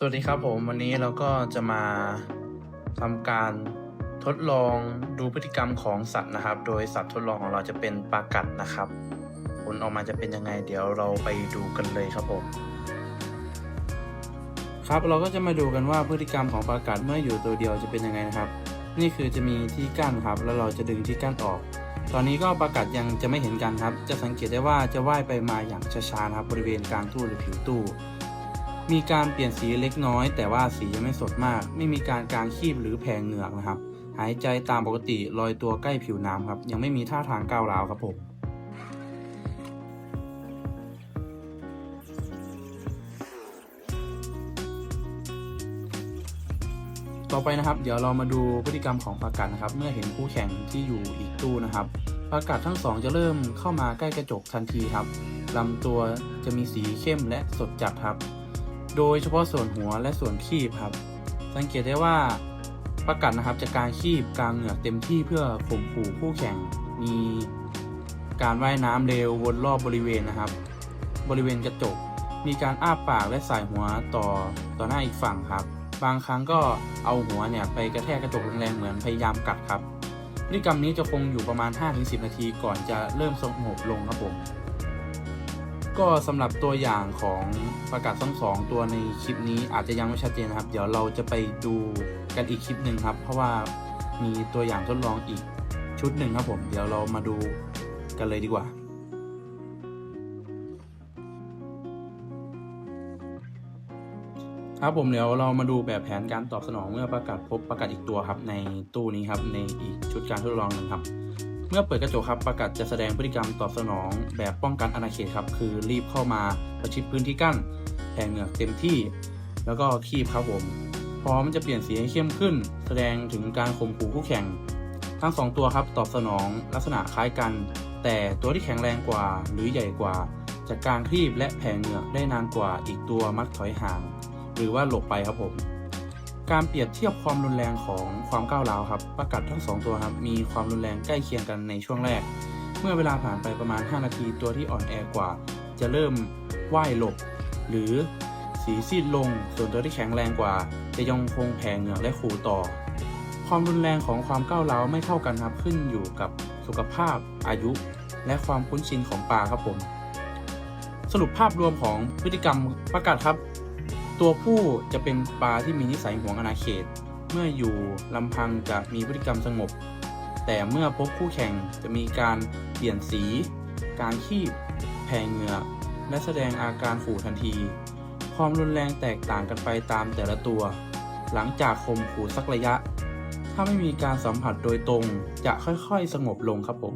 สวัสดีครับผมวันนี้เราก็จะมาทำการทดลองดูพฤติกรรมของสัตว์นะครับ โดยสัตว์ทดลองของเราจะเป็นปลากัดนะครับ ผลออกมาจะเป็นยังไง เดี๋ยวเราไปดูกันเลยครับผม ครับเราก็จะมาดูกันว่าพฤติกรรมของปลากัดเมื่ออยู่ตัวเดียวจะเป็นยังไงนะครับ นี่คือจะมีที่กั้นครับ แล้วเราจะดึงที่กั้นออก ตอนนี้ก็ปลากัดยังจะไม่เห็นกันครับ จะสังเกตได้ว่าจะว่ายไปมาอย่างช้าๆนะครับบริเวณกลางตู้หรือผิวตู้ มีการเปลี่ยนสีเล็กน้อย แต่ว่าสียังไม่สดมาก ไม่มีการกางคีบหรือแผงเหงือกนะครับ หายใจตามปกติลอยตัวใกล้ผิวน้ำครับ ยังไม่มีท่าทางก้าวร้าวครับผมต่อไปนะครับ เดี๋ยวเรามาดูพฤติกรรมของปลากัดนะครับ เมื่อเห็นคู่แข่งที่อยู่อีกตู้นะครับปลากัดทั้งสองจะเริ่มเข้ามาใกล้กระจกทันทีครับลำตัวจะมีสีเข้มและสดจัดครับ โดยเฉพาะส่วนหัวและส่วนคีบครับ สังเกตได้ว่าปลากัดนะครับจะการคีบกลางเหงือกเต็มที่เพื่อข่มขู่คู่แข่ง มีการว่ายน้ำเร็ววนรอบบริเวณนะครับ บริเวณกระจก มีการอ้าปากและสายหัวต่อต่อหน้าอีกฝั่งครับ บางครั้งก็เอาหัวเนี่ยไปกระแทกกระจกแรงๆเหมือนพยายามกัดครับพฤติกรรมนี้จะคงอยู่ประมาณ 5-10 นาทีก่อนจะเริ่มสงบลงครับผม ก็สำหรับตัวอย่างของประกาศทั้งสองตัวในคลิปนี้อาจจะยังไม่ชัดเจนนะครับ เดี๋ยวเราจะไปดูกันอีกคลิปหนึ่งครับ เพราะว่ามีตัวอย่างทดลองอีกชุดหนึ่งครับผม เดี๋ยวเรามาดูกันเลยดีกว่าครับผมเดี๋ยวเรามาดูแบบแผนการตอบสนองเมื่อประกาศพบประกาศอีกตัวครับในตู้นี้ครับในอีกชุดการทดลองหนึ่งครับ เมื่อเปิดกระจกครับประกาศจะแสดงพฤติกรรมตอบสนอง แบบป้องกันอาณาเขตครับ คือรีบเข้ามาประชิดพื้นที่กั้นแผ่เหงือกเต็มที่ แล้วก็คีบครับผม พร้อมจะเปลี่ยนสีให้เข้มขึ้น แสดงถึงการข่มขู่คู่แข่ง ทั้งสองตัวครับตอบสนองลักษณะคล้ายกัน แต่ตัวที่แข็งแรงกว่าหรือใหญ่กว่า จากการคลีบและแผ่เหงือกได้นานกว่าอีกตัวมักถอยห่าง หรือว่าหลบไปครับผม การเปรียบเทียบความรุนแรงของความก้าวร้าวครับประกัดทั้งสองตัวครับมีความรุนแรงใกล้เคียงกันในช่วงแรก เมื่อเวลาผ่านไปประมาณ 5 นาทีตัวที่อ่อนแอกว่า จะเริ่มว่ายหลบ หรือสีซีดลง ส่วนตัวที่แข็งแรงกว่า จะยังคงแผ่เหงือกและขู่ต่อ ความรุนแรงของความก้าวร้าวไม่เท่ากันครับขึ้นอยู่กับสุขภาพอายุ และความคุ้นชินของปลาครับผม สรุปภาพรวมของพฤติกรรมประกาศครับ ตัวผู้จะเป็นปลาที่มีนิสัยหวงอาณาเขต เมื่ออยู่ลำพังจะมีพฤติกรรมสงบ แต่เมื่อพบคู่แข่งจะมีการเปลี่ยนสี การคีบแผ่เหงือกและแสดงอาการขู่ทันที ความรุนแรงแตกต่างกันไปตามแต่ละตัว หลังจากข่มขู่สักระยะ ถ้าไม่มีการสัมผัสโดยตรงจะค่อยๆ สงบลงครับผม